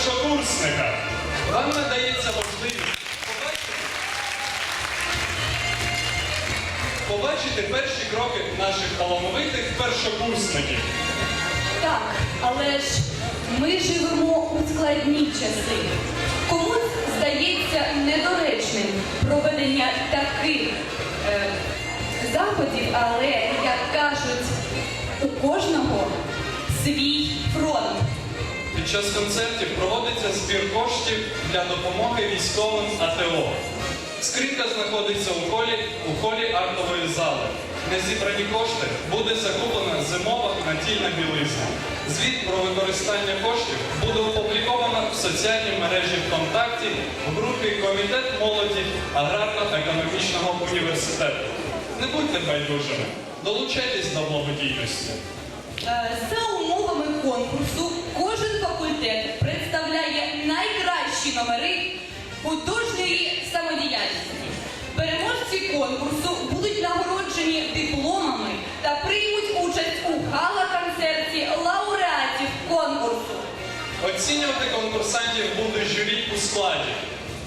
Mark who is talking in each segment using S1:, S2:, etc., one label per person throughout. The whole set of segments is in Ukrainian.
S1: першокурсника. Вам надається можливість побачити, побачити перші кроки наших талановитих першокурсників.
S2: Так, але ж ми живемо у складні часи. Комусь здається недоречним проведення таких е, заходів, але, як кажуть, у кожного свій фронт.
S1: Під час концертів проводиться збір коштів для допомоги військовим АТО. Скринька знаходиться у холі, у холі артової зали. Незібрані кошти буде закуплена зимова натільна білизна. Звіт про використання коштів буде опубліковано в соціальній мережі ВКонтакті в групі Комітет молоді аграрно-економічного університету. Не будьте байдужими, долучайтесь до благодійності.
S2: Е, За умовами конкурсу найкращі номери художньої самодіяльності. Переможці конкурсу будуть нагороджені дипломами та приймуть участь у гала-концерті лауреатів конкурсу.
S1: Оцінювати конкурсантів буде журі у складі.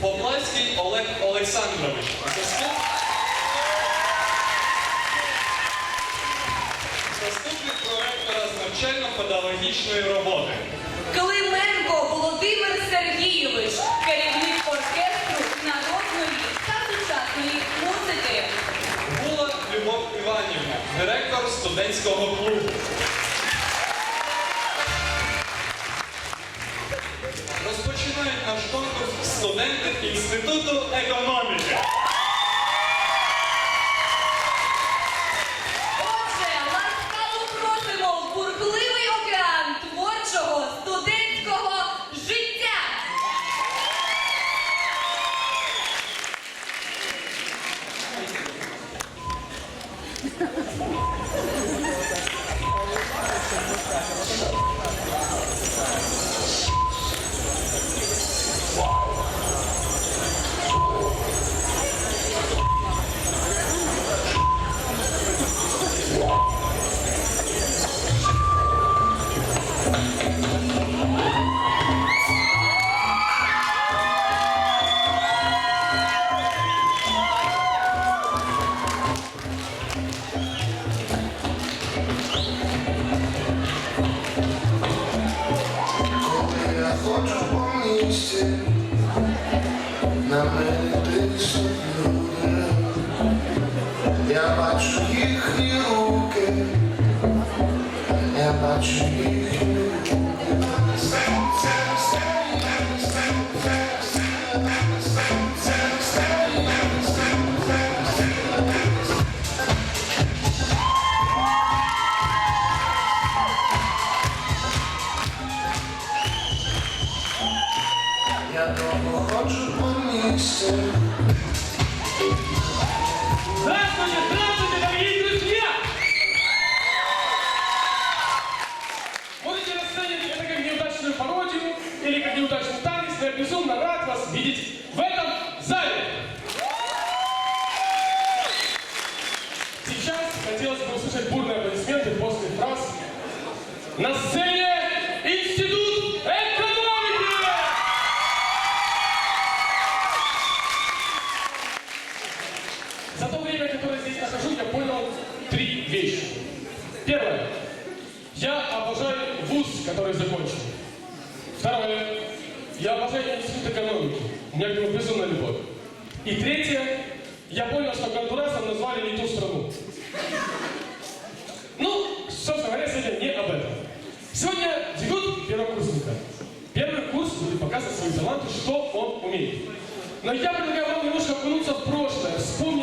S1: Поплавський Олег Олександрович. Заступник проректора з навчально-педагогічної роботи.
S2: Клименко Володимир Сергійович, керівник оркестру народної та сучасної музики.
S1: Була Любов Іванівна, директор студентського клубу. Розпочинають наш конкурс студенти Інституту економіки.
S3: И третье. Я понял, что Гондурасом назвали не ту страну. Ну, собственно говоря, сегодня не об этом. Сегодня дебют первокурсника. Первый курс будет показывать свои таланты, что он умеет. Но я предлагаю вам немножко окунуться в прошлое, вспомнить,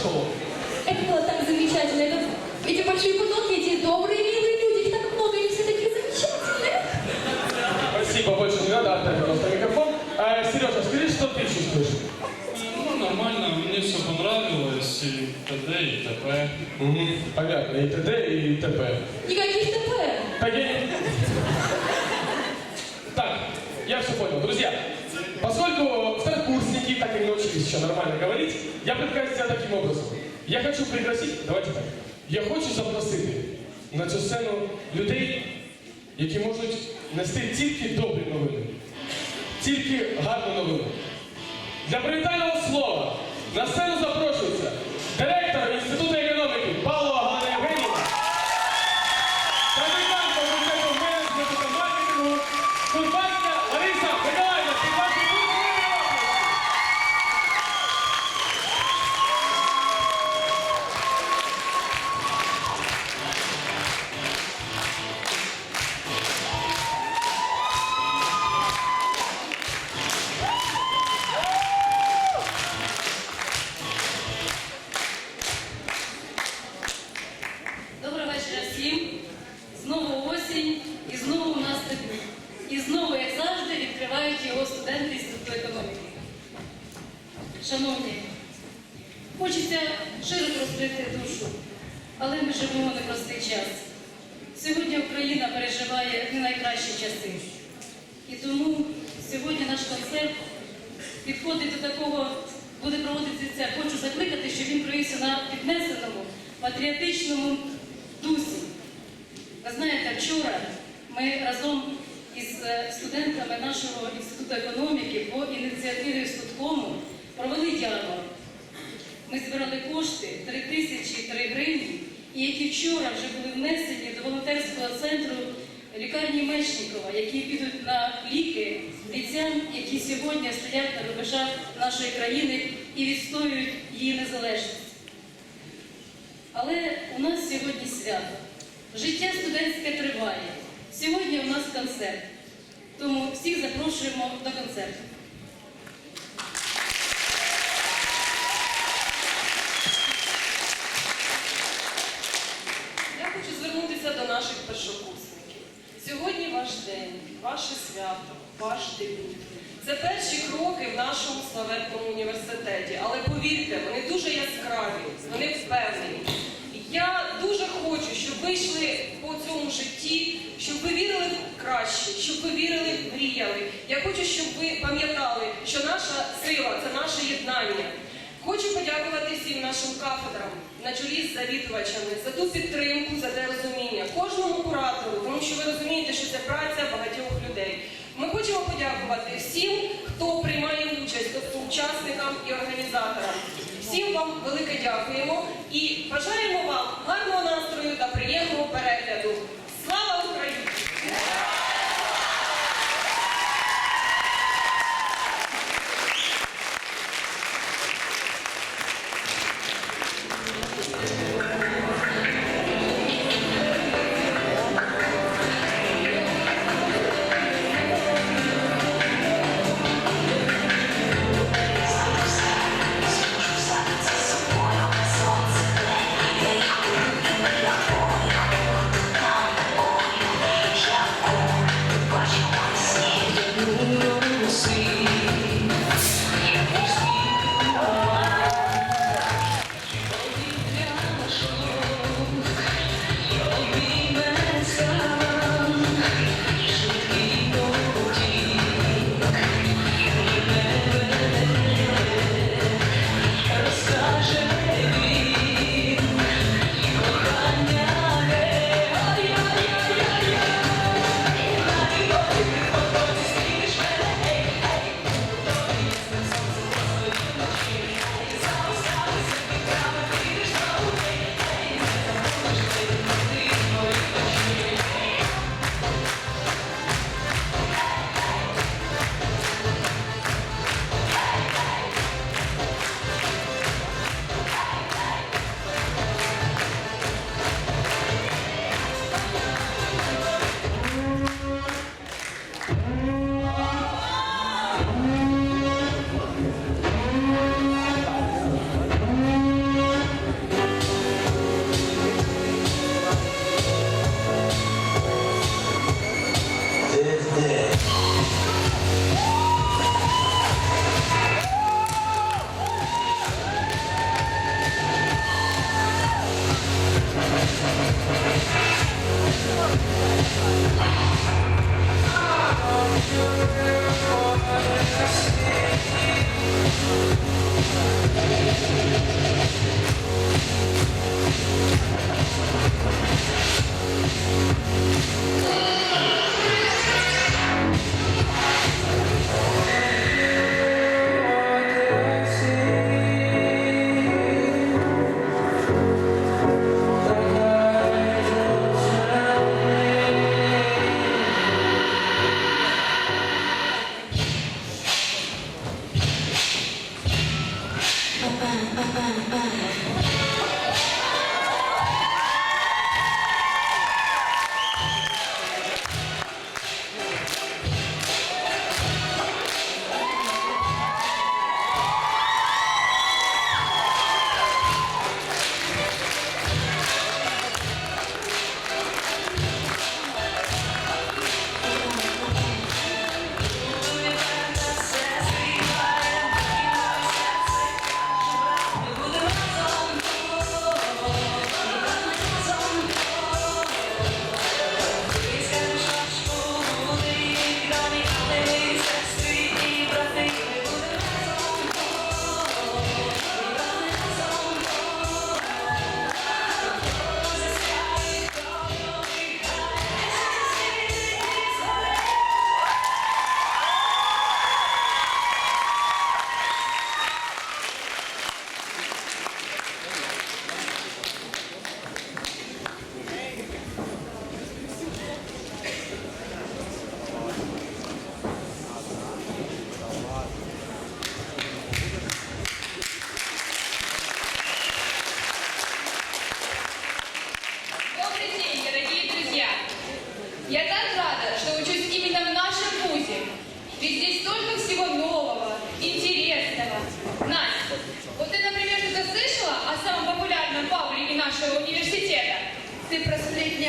S3: прошел?
S4: Это было так замечательно. Это, эти большие бутылки, эти добрые, милые люди, их так много, они все такие замечательные.
S3: Спасибо, больше не надо, отдай, пожалуйста, микрофон. Э, ты чувствуешь?
S1: Ну, нормально, мне все понравилось, и т.д. и т.п.
S3: Угу. Понятно, и т.д. и т.п.
S4: Никаких ТП.
S3: Так, я... еще нормально говорить, я предлагаю себя таким образом. Я хочу пригласить, давайте так, я хочу запросити на цю сцену людей, які можуть нести тільки добрі новини, тільки гарні новини. Для привітального слова на сцену запрошується директор Інституту
S5: Шановні, хочеться широко розкрити душу, але ми живемо непростий час. Сьогодні Україна переживає не найкращі часи. І тому сьогодні наш концерт підходить до такого, буде проводитися, хочу закликати, щоб він провівся на піднесеному, патріотичному дусі. Ви знаєте, вчора ми разом із е, студентами нашого інституту економіки по ініціативі Студкому провели ярмарок. Ми збирали кошти 3 тисячі 3 гривні, і які вчора вже були внесені до волонтерського центру лікарні Мечникова, які підуть на ліки бійцям, які сьогодні стоять на рубежах нашої країни і відстоюють її незалежність. Але у нас сьогодні свято. Життя студентське триває. Сьогодні у нас концерт. Тому всіх запрошуємо до концерту.
S6: Я хочу звернутися до наших першокурсників. Сьогодні ваш день, ваше свято, ваш дебют. Це перші кроки в нашому славетному університеті. Але повірте, вони дуже яскраві, вони впевнені. Я дуже хочу, щоб ви йшли по цьому житті, щоб ви вірили в краще, щоб ви вірили, мріяли. Я хочу, щоб ви пам'ятали, що наша сила це наше єднання. Хочу подякувати всім нашим кафедрам на чолі з завідувачами за ту підтримку, за те розуміння, кожному куратору, тому що ви розумієте, що це праця багатьох людей. Ми хочемо подякувати всім, хто приймає участь, тобто учасникам і організаторам. Всім вам велике дякуємо і бажаємо вам гарного настрою та приємного перегляду.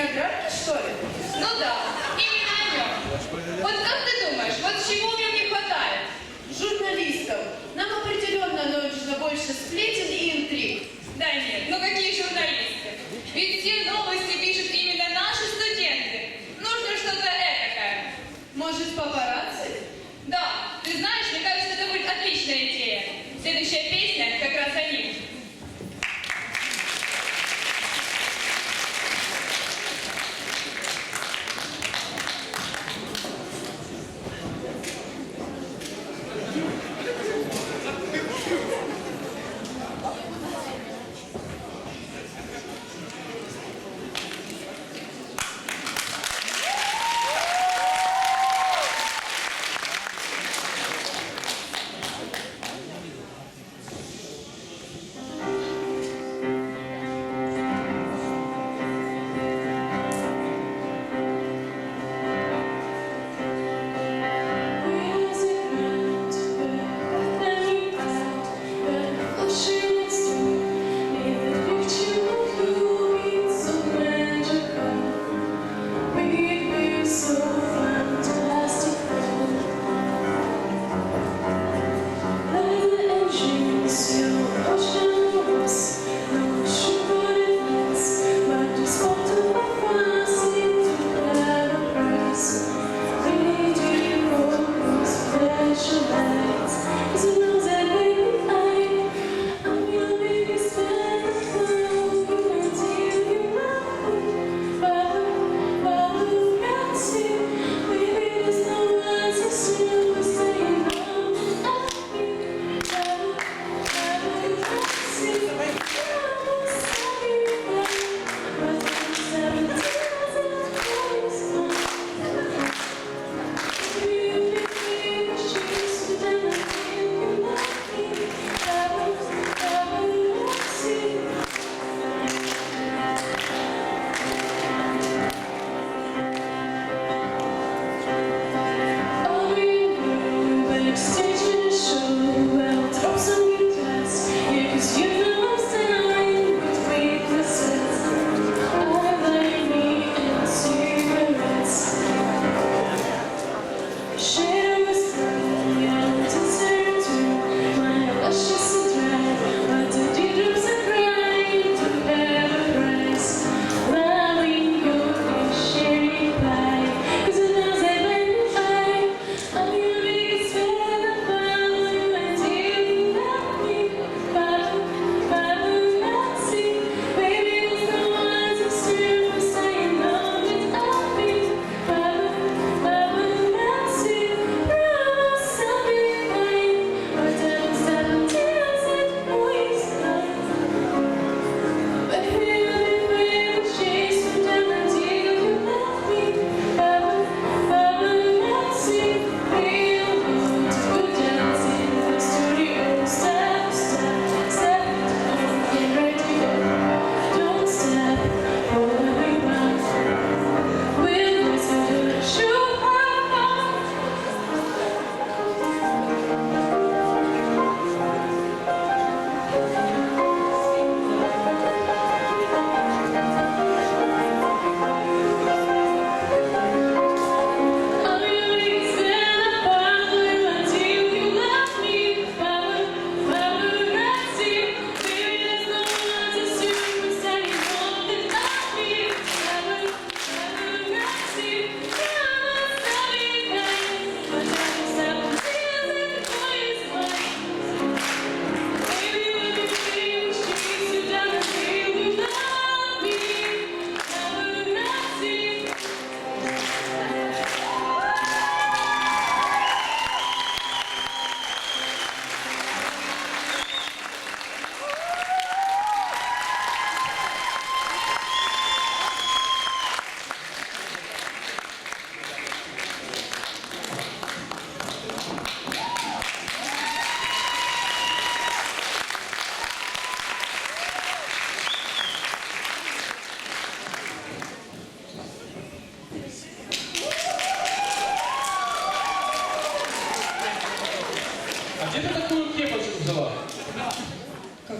S2: Аграрки, что ли? Ну да, именно о нем. Вот как ты думаешь, вот чего в нем не хватает?
S7: Журналистов. Нам определенно нужно больше сплетен и интриг.
S2: Да нет, ну какие журналисты?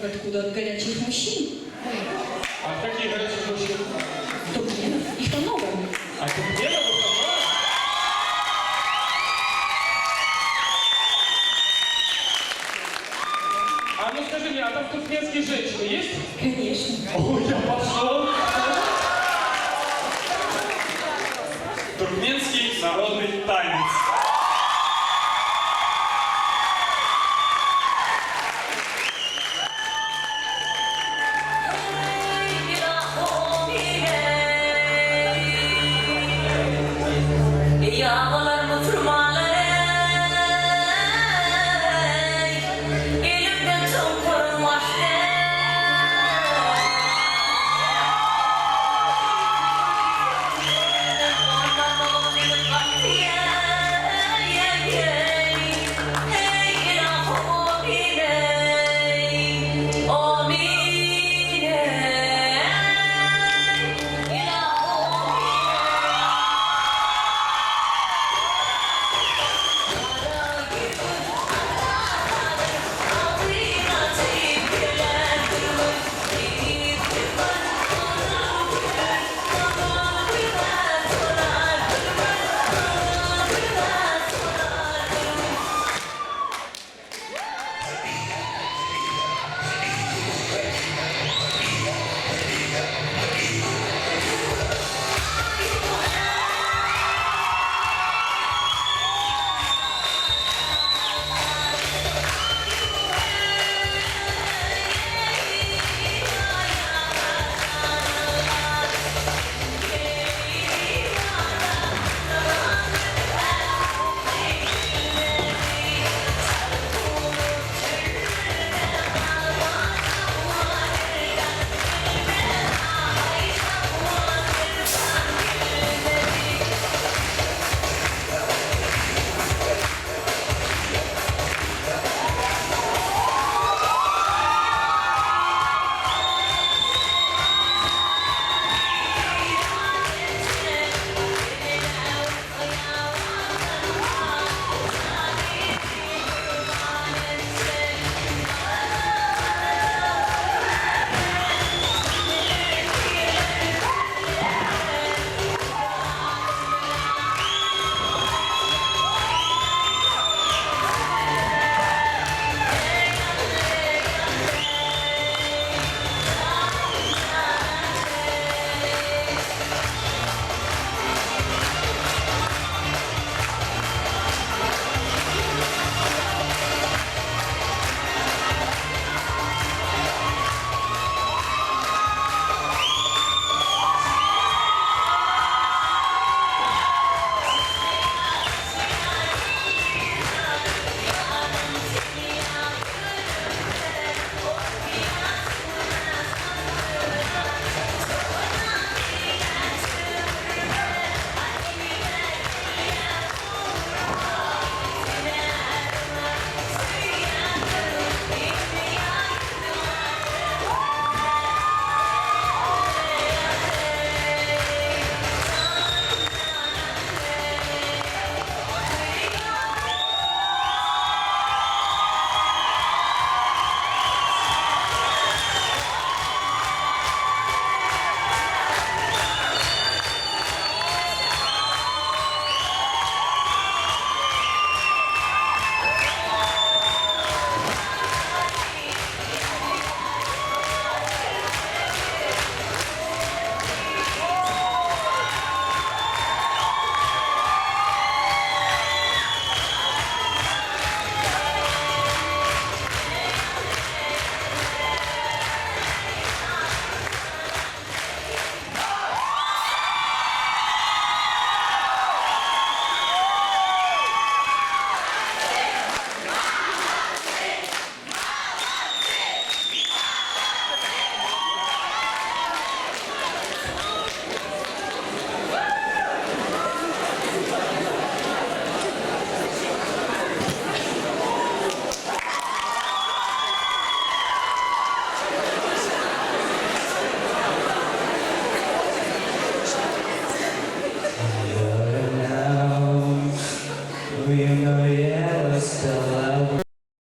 S4: откуда от горячих мужчин.
S3: А какие горячих мужчин?
S4: Тургенев и много.
S3: А
S8: Тургенев?